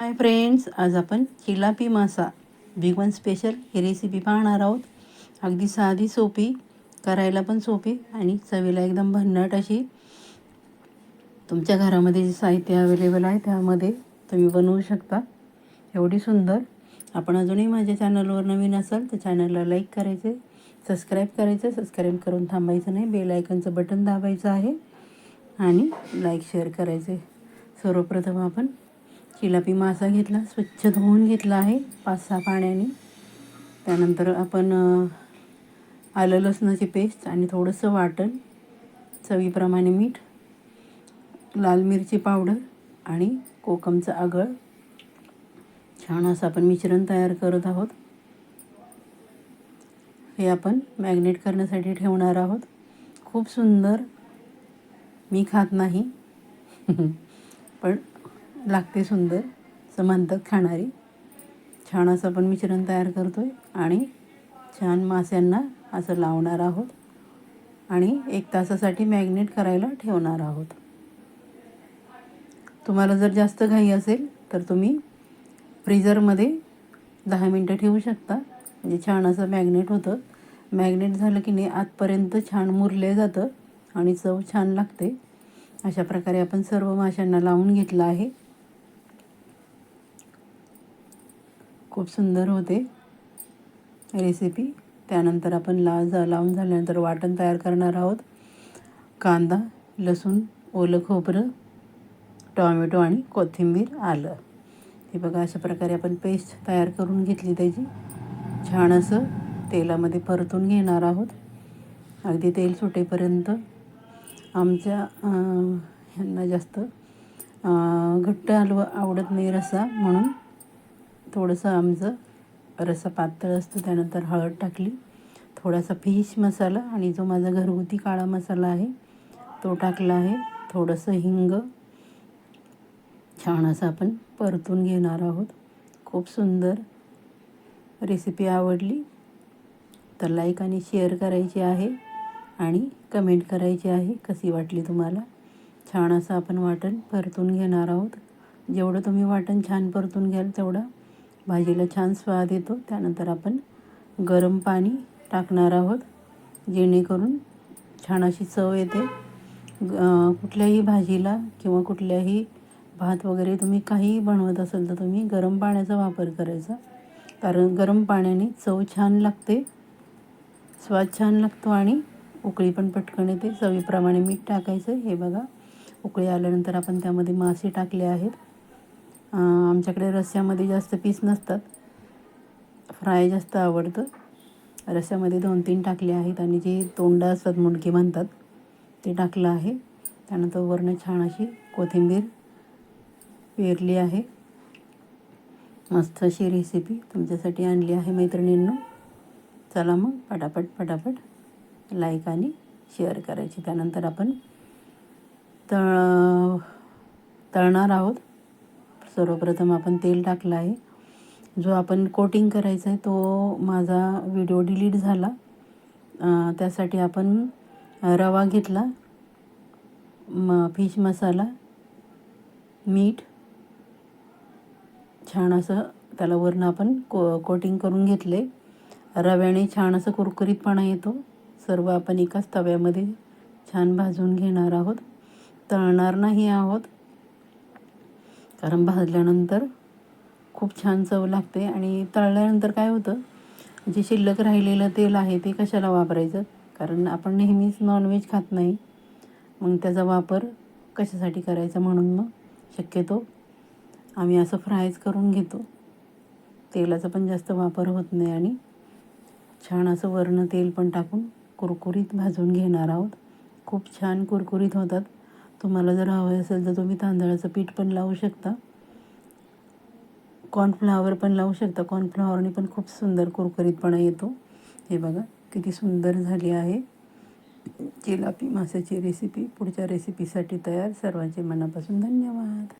Hi friends आज आपण चिलापी मासा बिग वन स्पेशल ही रेसिपी पाहणार आहोत. अगदी साधी सोपी करायला पण सोपी आणि चवीला एकदम भन्नाट अशी. तुमच्या घरामध्ये जे साहित्य अवेलेबल आहे त्यामध्ये तुम्ही बनवू शकता. एवढी सुंदर. आपण अजूनही माझ्या चॅनलवर नवीन असाल तर चॅनलला लाईक करायचे सबस्क्राईब करायचं सबस्क्राईब करून थांबायचं नाही. बेल आयकनचं बटन दाबायचं आहे आणि लाईक शेअर करायचे. सर्वप्रथम आपण चिलापी मासा घेतला स्वच्छ धुवून घेतला आहे पाच सहा पाण्याने. त्यानंतर आपण आलं लसणाची पेस्ट आणि थोडंसं वाटण चवीप्रमाणे मीठ लाल मिरची पावडर आणि कोकमचं आगळ. छान असं आपण मिश्रण तयार करत आहोत. हे आपण मॅग्नेट करण्यासाठी ठेवणार आहोत. खूप सुंदर. मी खात नाही. पण लागते सुंदर समांतर खाणारी. छान असं आपण मिश्रण तयार करतो आहे आणि छान माश्यांना असं लावणार आहोत आणि एक तासासाठी मॅग्नेट करायला ठेवणार आहोत. तुम्हाला जर जास्त घाई असेल तर तुम्ही फ्रीजरमध्ये दहा मिनटं ठेवू शकता. म्हणजे छान असं मॅग्नेट होतं. मॅग्नेट झालं की नाही आतपर्यंत छान मुरले जातं आणि चव छान लागते. अशा प्रकारे आपण सर्व माशांना लावून घेतलं आहे. खूप सुंदर होते. रेसिपी त्यानंतर आपण लाव जा लावून झाल्यानंतर वाटण तयार करणार आहोत. कांदा लसूण ओलं खोबरं टॉमॅटो आणि कोथिंबीर आलं. हे बघा अशा प्रकारे आपण पेस्ट तयार करून घेतली त्याची. छान असं तेलामध्ये परतून घेणार आहोत. अगदी तेल सुटेपर्यंत आमच्या ह्यांना जास्त घट्ट हलवं आवडत नाही रस्सा म्हणून थोडंसं आमचं रसा पातळ असतं त्यानंतर हळद टाकली थोडासा फिश मसाला आणि जो माझा घरगुती काळा मसाला आहे तो टाकला आहे. थोडंसं हिंग छान असं आपण परतून घेणार आहोत. खूप सुंदर रेसिपी आवडली. तर लाईक आणि शेअर करायची आहे आणि कमेंट करायची आहे कशी वाटली तुम्हाला. छान असं आपण वाटण परतून घेणार आहोत. जेवढं तुम्ही वाटण छान परतून घ्याल तेवढं भाजीला छान स्वाद येतो. त्यानंतर आपण गरम पाणी टाकणार आहोत जेणेकरून छान अशी चव येते. कुठल्याही भाजीला किंवा कुठल्याही भात वगैरे तुम्ही काहीही बनवत असाल तर तुम्ही गरम पाण्याचा वापर करायचा. कारण गरम पाण्याने चव छान लागते स्वाद छान लागतो आणि उकळी पण पटकन येते. चवीप्रमाणे मीठ टाकायचं. हे बघा उकळी आल्यानंतर आपण त्यामध्ये मासे टाकले आहेत. आमच्याकडे रस्स्यामध्ये जास्त पीस नसतात. फ्राय जास्त आवडतं. रस्स्यामध्ये दोन तीन टाकले आहेत आणि जे तोंड असतात मुंडके म्हणतात ते टाकलं आहे. त्यानंतर वरनं छान अशी कोथिंबीर पेरली आहे. मस्त अशी रेसिपी तुमच्यासाठी आणली आहे मैत्रिणींनो. चला मग पटापट पटापट लाईक आणि शेअर करायची. त्यानंतर आपण तळ तळणार आहोत. सर्वप्रथम आपण तेल टाकलं आहे. जो आपण कोटिंग करायचा आहे तो माझा व्हिडिओ डिलीट झाला. त्यासाठी आपण रवा घेतला म फिश मसाला मीठ छान असं त्याला वरनं आपण को कोटिंग करून घेतले. रव्याने छान असं कुरकुरीतपणा येतो. सर्व आपण एकाच तव्यामध्ये छान भाजून घेणार आहोत. तळणार नाही आहोत. कारण भाजल्यानंतर खूप छान चव लागते आणि तळल्यानंतर काय होतं जे शिल्लक राहिलेलं तेल आहे ते कशाला वापरायचं? कारण आपण नेहमीच नॉनव्हेज खात नाही मग त्याचा वापर कशासाठी करायचा म्हणून मग शक्यतो आम्ही असं फ्रायच करून घेतो. तेलाचा पण जास्त वापर होत नाही आणि छान असं वरनं तेल पण टाकून कुरकुरीत भाजून घेणार आहोत. खूप छान कुरकुरीत होतात. तुम्हाला जर हवं असेल तर तुम्ही तांदळाचं पीठ पण लावू शकता. कॉर्नफ्लावर पण लावू शकता. कॉर्नफ्लावरने पण खूप सुंदर कुरकुरीतपणा येतो. हे बघा किती सुंदर झाली आहे. चिलापी माशाची रेसिपी पुढच्या रेसिपीसाठी तयार. सर्वांचे मनापासून धन्यवाद.